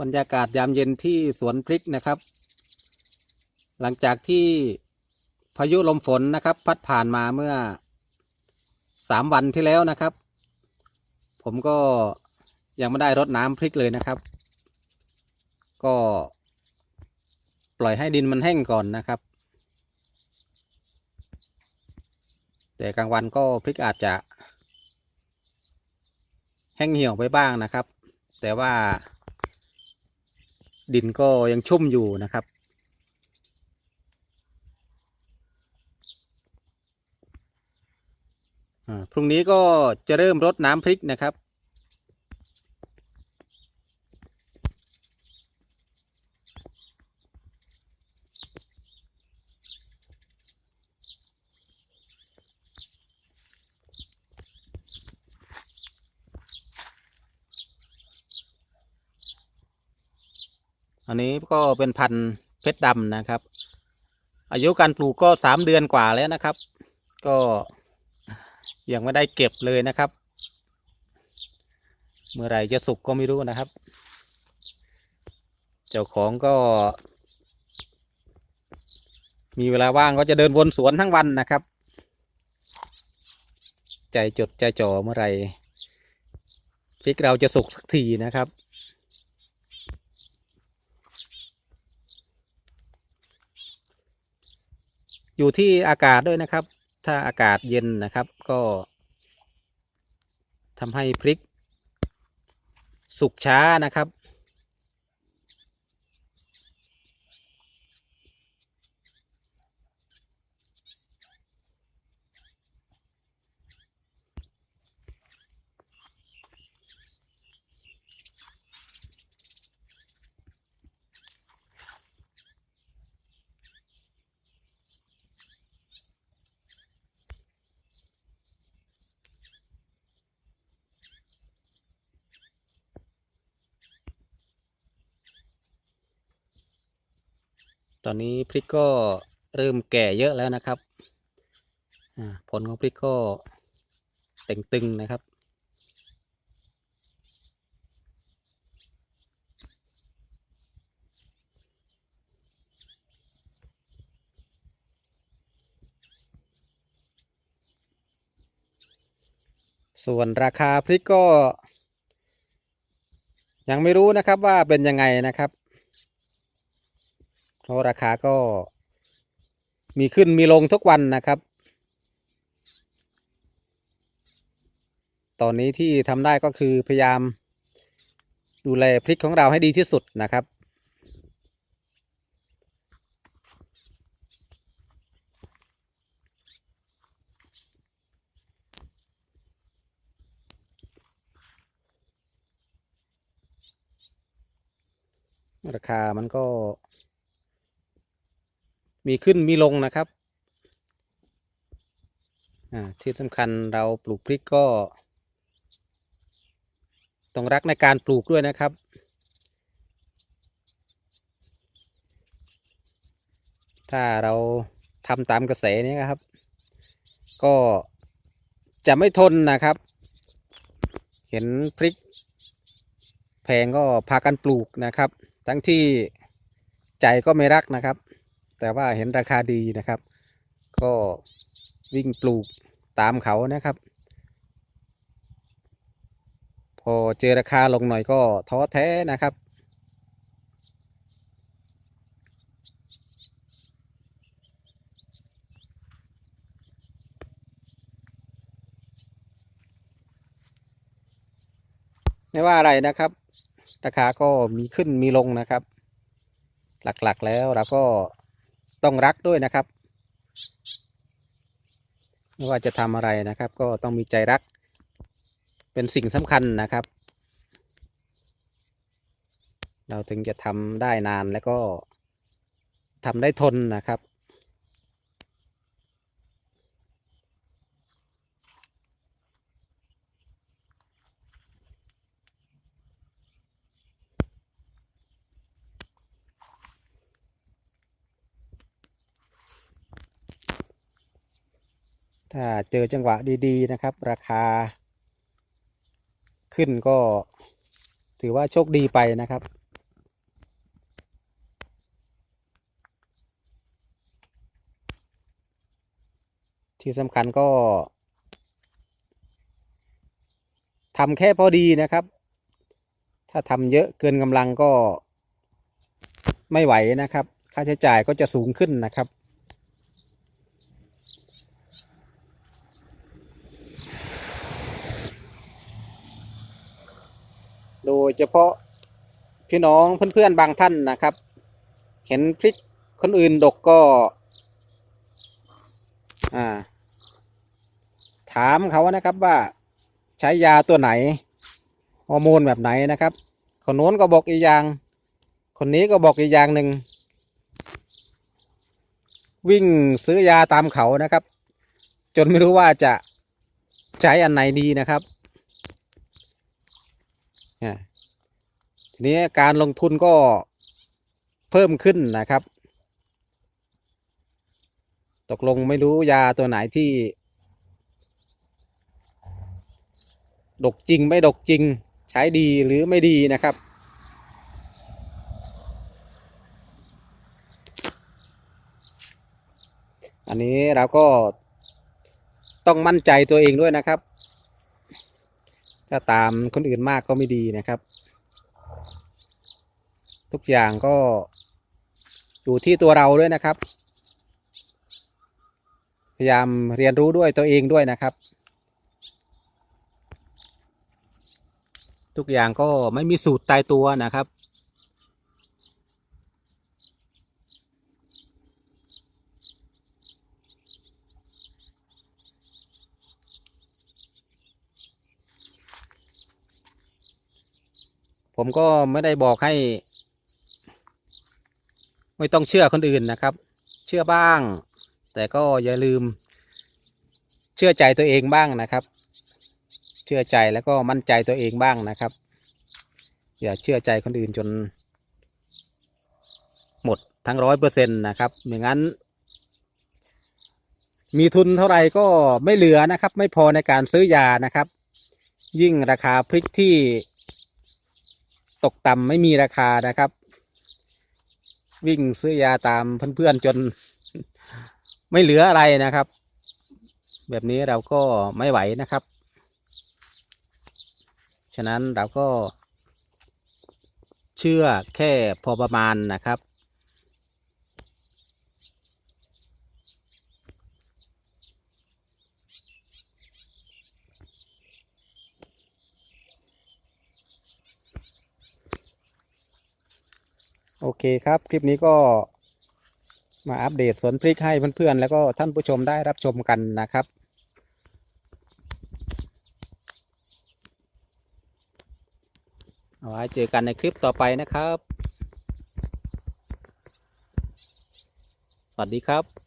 บรรยากาศยามเย็นที่สวนพริกนะครับ หลังจากที่พายุลมฝนนะครับ พัดผ่านมาเมื่อสามวันที่แล้วนะครับ ผมก็ยังไม่ได้รดน้ำพริกเลยนะครับ ก็ปล่อยให้ดินมันแห้งก่อนนะครับ แต่กลางวันก็พริกอาจจะแห้งเหี่ยวไปบ้างนะครับ แต่ว่า ดินก็ยังชุ่มอยู่นะครับ พรุ่งนี้ก็จะเริ่มรดน้ำพริกนะครับ อันนี้ก็เป็นพันธุ์เพชรดำนะครับ อายุการปลูกก็สามเดือนกว่าแล้วนะครับ ก็ยังไม่ได้เก็บเลยนะครับ เมื่อไหร่จะสุกก็ไม่รู้นะครับ เจ้าของก็ มีเวลาว่างก็จะเดินวนสวนทั้งวันนะครับ ใจจดใจจ่อเมื่อไหร่พริกเราจะสุกสักทีนะครับ อยู่ที่อากาศด้วยนะครับ ถ้าอากาศเย็นนะครับก็ทำให้พริก สุกช้านะครับ ตอนนี้พริกก็เริ่มแก่เยอะแล้วนะครับอ่าผลของพริกก็เต่งตึงนะครับ ส่วนราคาพริกก็ ยังไม่รู้นะครับว่าเป็นยังไงนะครับ ราะราคาก็มีขึ้นมีลงทุกวันนะครับ ตอนนี้ที่ทำได้ก็คือพยายามดูแลพริกของเราให้ดีที่สุดนะครับ ราคามันก็ มีขึ้นมีลงนะครับอ่าที่สำคัญเราปลูกพริกก็ ต้องรักในการปลูกด้วยนะครับ ถ้าเราทำตามกระแสนี้ครับ ก็จะไม่ทนนะครับ เห็นพริกแพงก็พากันปลูกนะครับ ทั้งที่ใจก็ไม่รักนะครับ แต่ว่าเห็นราคาดีนะครับ ก็วิ่งปลูกตามเขานะครับ พอเจอราคาลงหน่อยก็ท้อแท้นะครับ ไม่ว่าอะไรนะครับ ราคาก็มีขึ้นมีลงนะครับ หลักๆแล้วเราก็ ต้องรักด้วยนะครับ ไม่ว่าจะทำอะไรนะครับ ก็ต้องมีใจรัก เป็นสิ่งสำคัญนะครับ เราถึงจะทำได้นานแล้วก็ทำได้ทนนะครับ ถ้าเจอจังหวะดีๆนะครับ ราคา ขึ้นก็ถือว่าโชคดีไปนะครับที่สำคัญก็ทำแค่พอดีนะครับ ถ้าทำเยอะเกินกำลังก็ไม่ไหวนะครับ ค่าใช้จ่ายก็จะสูงขึ้นนะครับ โดยเฉพาะพี่น้องเพื่อนๆบางท่านนะครับ เห็นพริกคนอื่นดกก็อ่าถามเขานะครับว่าใช้ยาตัวไหนฮอร์โมนแบบไหนนะครับคนโน้นก็บอกอีกอย่าง คนนี้ก็บอกอีกอย่างหนึ่งวิ่งซื้อยาตามเขานะครับ จนไม่รู้ว่าจะใช้อันไหนดีนะครับ ทีนี้การลงทุนก็เพิ่มขึ้นนะครับ ตกลงไม่รู้ยาตัวไหนที่ ดกจริงไม่ดกจริงใช้ดีหรือไม่ดีนะครับ อันนี้เราก็ต้องมั่นใจตัวเองด้วยนะครับ ถ้าตามคนอื่นมากก็ไม่ดีนะครับ ทุกอย่างก็อยู่ที่ตัวเราด้วยนะครับ พยายามเรียนรู้ด้วยตัวเองด้วยนะครับ ทุกอย่างก็ไม่มีสูตรตายตัวนะครับ ผมก็ไม่ได้บอกให้ ไม่ต้องเชื่อคนอื่นนะครับ เชื่อบ้าง แต่ก็อย่าลืม เชื่อใจตัวเองบ้างนะครับ เชื่อใจแล้วก็มั่นใจตัวเองบ้างนะครับ อย่าเชื่อใจคนอื่นจน หมดทั้งร้อยเปอร์เซ็นต์นะครับไม่งั้น มีทุนเท่าไหร่ก็ไม่เหลือนะครับ ไม่พอในการซื้อยานะครับ ยิ่งราคาพริกที่ ตกต่ำไม่มีราคานะครับ วิ่งซื้อยาตามเพื่อนๆจน ไม่เหลืออะไรนะครับ แบบนี้เราก็ไม่ไหวนะครับ ฉะนั้นเราก็เชื่อแค่พอประมาณนะครับ โอเคครับ คลิปนี้ก็มาอัปเดตสวนพริกให้เพื่อนๆ แล้วก็ท่านผู้ชมได้รับชมกันนะครับ เอาไว้เจอกันในคลิปต่อไปนะครับ สวัสดีครับ